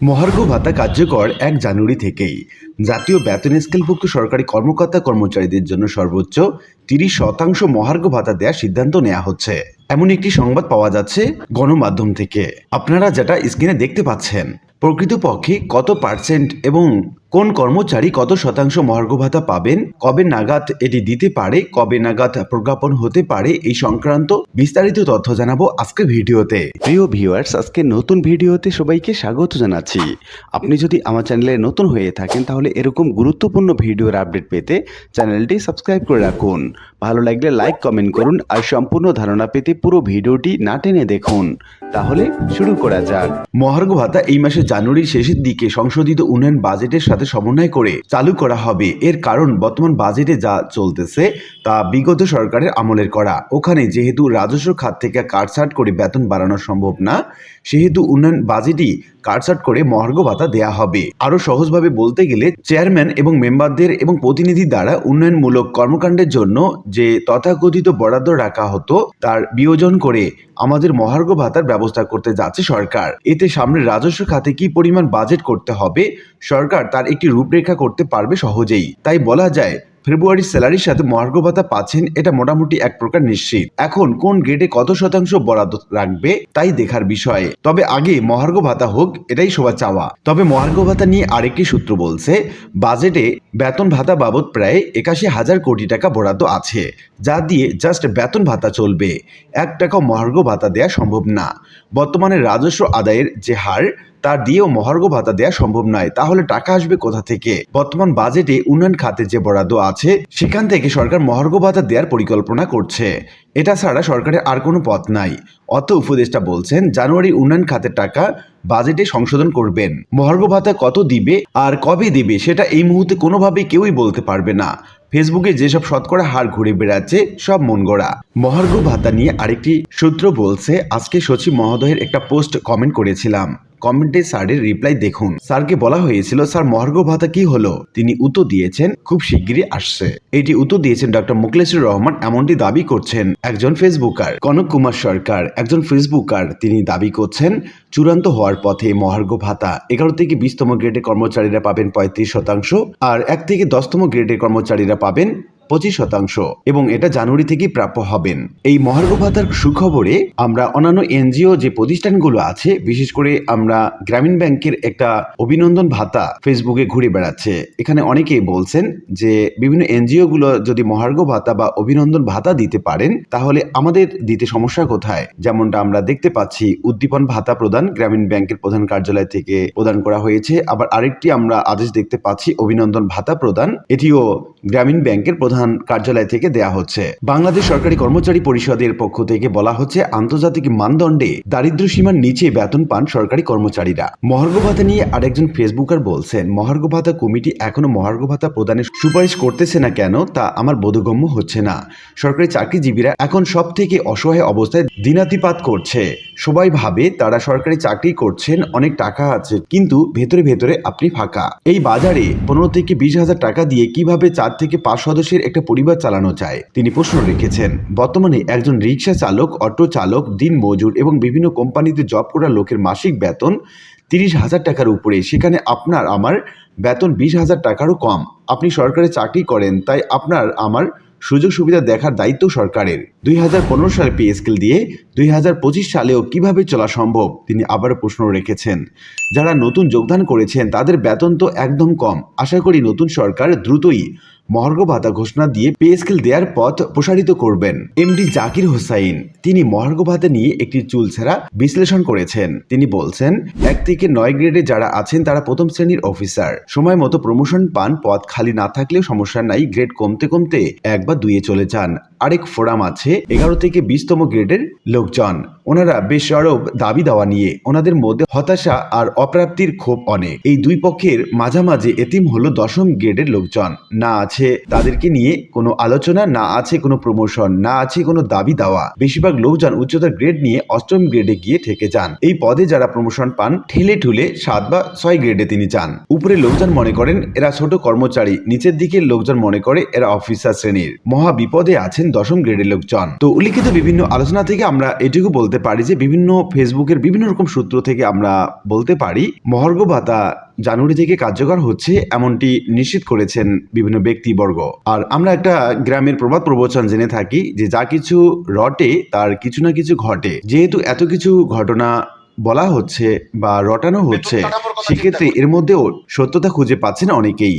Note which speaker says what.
Speaker 1: মহার্ঘ ভাতা কার্যকর এক জানুয়ারি থেকেই। জাতীয় বেতন স্কেলভুক্ত সরকারি কর্মকর্তা কর্মচারীদের জন্য সর্বোচ্চ তিরিশ শতাংশ মহার্ঘ ভাতা দেওয়ার সিদ্ধান্ত নেওয়া হচ্ছে। এমন একটি সংবাদ পাওয়া যাচ্ছে গণমাধ্যম থেকে। আপনারা যেটা স্ক্রিনে দেখতে পাচ্ছেন, প্রকৃতপক্ষে কত পার্সেন্ট এবং কোন কর্মচারী কত শতাংশ মহার্ঘ ভাতা পাবেন? কবে নাগাদ এটি দিতে পারে? কবে নাগাদ প্রজ্ঞাপন হতে পারে? এই সংক্রান্ত বিস্তারিত তথ্য জানাব আজকে ভিডিওতে। প্রিয় ভিউয়ার্স আজকে নতুন ভিডিওতে সবাইকে স্বাগত জানাচ্ছি। আপনি যদি আমার চ্যানেলে নতুন হয়ে থাকেন তাহলে এরকম গুরুত্বপূর্ণ ভিডিওর আপডেট পেতে চ্যানেলটি সাবস্ক্রাইব করে রাখুন। ভালো লাগলে লাইক কমেন্ট করুন আর সম্পূর্ণ ধারণা পেতে পুরো ভিডিওটি না টেনে দেখুন। তাহলে শুরু করা যাক। মহার্ঘ ভাতা এই মাসে জানুয়ারির শেষের দিকে সংশোধিত উন্নয়ন বাজেটের সাথে সমন্বয় করে চালু করা হবে। এর কারণ বর্তমান বাজেটে যা চলতেছে তা বিগত সরকারের আমলের করা। ওখানে যেহেতু রাজস্ব খাত থেকে কাটছাট করে বেতন বাড়ানো সম্ভব না, সেহেতু উন্নয়ন বাজেটই কাটছাট করে মহার্ঘ ভাতা দেয়া হবে। আরও সহজভাবে বলতে গেলে, চেয়ারম্যান এবং মেম্বারদের এবং প্রতিনিধি দ্বারা উন্নয়নমূলক কর্মকাণ্ডের জন্য যে তথাকথিত বরাদ্দ রাখা হতো, তার বিয়োজন করে আমাদের মহার্ঘ ভাতার ব্যবস্থা করতে যাচ্ছে সরকার। এতে সামনে রাজস্ব খাতে কি পরিমাণ বাজেট করতে হবে সরকার তার একটি রূপরেখা করতে পারবে সহজেই। তাই বলা যায় ফেব্রুয়ারির স্যালারির সাথে মহার্ঘ ভাতা পাচ্ছেন এটা মোটামুটি এক প্রকার নিশ্চিত। এখন কোন গ্রেডে কত শতাংশ বরাদ্দ রাখবে তাই দেখার বিষয়। তবে আগে মহার্ঘ ভাতা হোক, এটাই সবার চাওয়া। তবে মহার্ঘ ভাতা নিয়ে আরেকটি সূত্র বলছে, বাজেটে বেতন ভাতা বাবদ প্রায় একাশি হাজার কোটি টাকা বরাদ্দ আছে, যা দিয়ে জাস্ট বেতন ভাতা চলবে। এক টাকা মহার্ঘ ভাতা দেওয়া সম্ভব না। বর্তমানে রাজস্ব আদায়ের যে হার তা দিয়েও মহার্ঘ ভাতা দেওয়া সম্ভব নয়। তাহলে টাকা আসবে কোথা থেকে? বর্তমান বাজেটে উন্নয়ন খাতে যে বরাদ্দ আছে, সেখান থেকে সরকার মহার্ঘ ভাতা দেওয়ার পরিকল্পনা করছে। এটা ছাড়া সরকারের আর কোনো পথ নাই। অত উপদেষ্টা বলছেন, জানুয়ারি উন্নয়ন খাতের টাকা বাজেটে সংশোধন করবেন। মহার্ঘ ভাতা কত দিবে আর কবে দিবে, সেটা এই মুহূর্তে কোনোভাবেই কেউই বলতে পারবে না। ফেসবুকে যেসব শতকরা হার ঘুরে বেড়াচ্ছে, সব মন গড়া। মহার্ঘ ভাতা নিয়ে আরেকটি সূত্র বলছে, আজকে সচিব মহোদয়ের একটা পোস্ট কমেন্ট করেছিলাম। কমেন্টে স্যারের রিপ্লাই দেখুন। স্যারকে বলা হয়েছিল, স্যার, মহার্ঘ ভাতা কি হলো? তিনি উত্তর দিয়েছেন, খুব শিগগিরই আসছে। এটি উত্তর দিয়েছেন ডক্টর মুকলেশুর রহমান, এমনটি দাবি করছেন একজন ফেসবুকার, কনক কুমার সরকার। একজন ফেসবুকার তিনি দাবি করছেন, চূড়ান্ত হওয়ার পথে মহার্ঘ ভাতা এগারো থেকে বিশতম গ্রেডের কর্মচারীরা পাবেন পঁয়ত্রিশ শতাংশ, আর এক থেকে দশতম গ্রেডের কর্মচারীরা পাবেন পঁচিশ শতাংশ এবং এটা জানুয়ারি থেকেই প্রাপ্য হবেন। এই মহার্ঘ ভাতার সুখবরে আমরা অন্যান্য এনজিও যে প্রতিষ্ঠানগুলো আছে, বিশেষ করে আমরা গ্রামীণ ব্যাংকের একটা অভিনন্দন ভাতা ফেসবুকে ঘুরে বেড়াচ্ছে। এখানে অনেকেই বলছেন যে বিভিন্ন এনজিও গুলো যদি মহার্ঘ ভাতা বা অভিনন্দন ভাতা দিতে পারেন, তাহলে আমাদের দিতে সমস্যা কোথায়? যেমনটা আমরা দেখতে পাচ্ছি, উদ্দীপন ভাতা প্রদান গ্রামীণ ব্যাংকের প্রধান কার্যালয় থেকে প্রদান করা হয়েছে। আবার আরেকটি আমরা আদেশ দেখতে পাচ্ছি, অভিনন্দন ভাতা প্রদান। এটিও গ্রামীণ ব্যাংকের প্রধান কার্যালয় থেকে দেয়া হচ্ছে। বাংলাদেশ সরকারি কর্মচারী পরিষদের পক্ষ থেকে বলা হচ্ছে, আন্তর্জাতিক মানদণ্ডে দারিদ্র সীমার নিচে বেতন পান সরকারি কর্মচারীরা। মহার্ঘ ভাতা নিয়ে আরেকজন ফেসবুকার বলছেন, মহার্ঘ ভাতা কমিটি এখনও মহার্ঘ ভাতা প্রদানের সুপারিশ করতেছে না কেন, তা আমার বোধগম্য হচ্ছে না। সরকারি চাকরিজীবীরা এখন সব থেকে অসহায় অবস্থায় দিনাতিপাত করছে। সবাই ভাবে তারা সরকারি চাকরি করছেন, অনেক টাকা আছে, কিন্তু ভেতরে ভেতরে আপনি ফাঁকা। এই বাজারে পনেরো থেকে বিশ হাজার টাকা দিয়ে কীভাবে চার থেকে পাঁচ সদস্যের একটা পরিবার চালানো যায় তিনি প্রশ্ন রেখেছেন, বর্তমানে একজন রিক্সা চালক, অটো চালক, দিন মজুর এবং বিভিন্ন কোম্পানিতে জব করা লোকের মাসিক বেতন তিরিশ হাজার টাকার উপরে। সেখানে আপনার, আমার বেতন বিশ হাজার টাকারও কম। আপনি সরকারি চাকরি করেন, তাই আপনার, আমার সুযোগ সুবিধা দেখার দায়িত্ব সরকারের। দুই হাজার পনেরো সালে পে দিয়ে দুই হাজার পঁচিশ সালেও কীভাবে চলা সম্ভব, তিনি আবারও প্রশ্ন রেখেছেন। যারা নতুন যোগদান করেছেন, তাদের বেতন তো একদম কম। আশা করি নতুন সরকার দ্রুতই মহার্ঘ ভাতা ঘোষণা দিয়ে পে স্কেল দেওয়ার পথ প্রসারিত করবেন। এমডি জাকির হোসাইন, তিনি মহার্ঘ ভাতা নিয়ে একটি চুল চুলছেরা বিশ্লেষণ করেছেন। তিনি বলছেন, এক থেকে নয় গ্রেডে যারা আছেন, তারা প্রথম শ্রেণির অফিসার। সময় মতো প্রমোশন পান, পদ খালি না থাকলেও সমস্যা নাই গ্রেড কমতে কমতে এক বা দুইয়ে চলে যান। আরেক ফোরাম আছে, এগারো থেকে বিশতম গ্রেডের লোকজন। ওনারা বেশ সরব দাবি দেওয়া নিয়ে ওনাদের মধ্যে হতাশা আর অপ্রাপ্তির ক্ষোভ অনেক। এই দুই পক্ষের মাঝামাঝি এতিম হলো দশম গ্রেডের লোকজন। না আছে তাদেরকে নিয়ে কোনো আলোচনা, না আছে কোনো প্রমোশন, না আছে কোনো দাবি দেওয়া। বেশিরভাগ লোকজন উচ্চতার গ্রেড নিয়ে অষ্টম গ্রেডে গিয়ে থেকে যান। এই পদে যারা প্রমোশন পান, ঠেলে ঠুলে সাত বা ছয় গ্রেডে তিনি যান। উপরে লোকজন মনে করেন, এরা ছোট কর্মচারী। নিচের দিকের লোকজন মনে করে, এরা অফিসার শ্রেণির। মহা বিপদে আছেন দশম গ্রেডের লোকজন। তো উল্লিখিত বিভিন্ন আলোচনা থেকে আমরা এটুকু বলতে বলতে পারি যে বিভিন্ন ফেসবুকের বিভিন্ন রকম সূত্র থেকে আমরা বলতে পারি মহার্ঘ ভাতা জানুয়ারি থেকে কার্যকর হচ্ছে এমনটি নিশ্চিত করেছেন বিভিন্ন ব্যক্তিবর্গ। আর আমরা একটা গ্রামের প্রবাদ প্রবচন জেনে থাকি যে যা কিছু রটে তার কিছু না কিছু ঘটে। যেহেতু এত কিছু ঘটনা বলা হচ্ছে বা রটানো হচ্ছে সেক্ষেত্রে এর মধ্যেও সত্যতা খুঁজে পাচ্ছেন অনেকেই।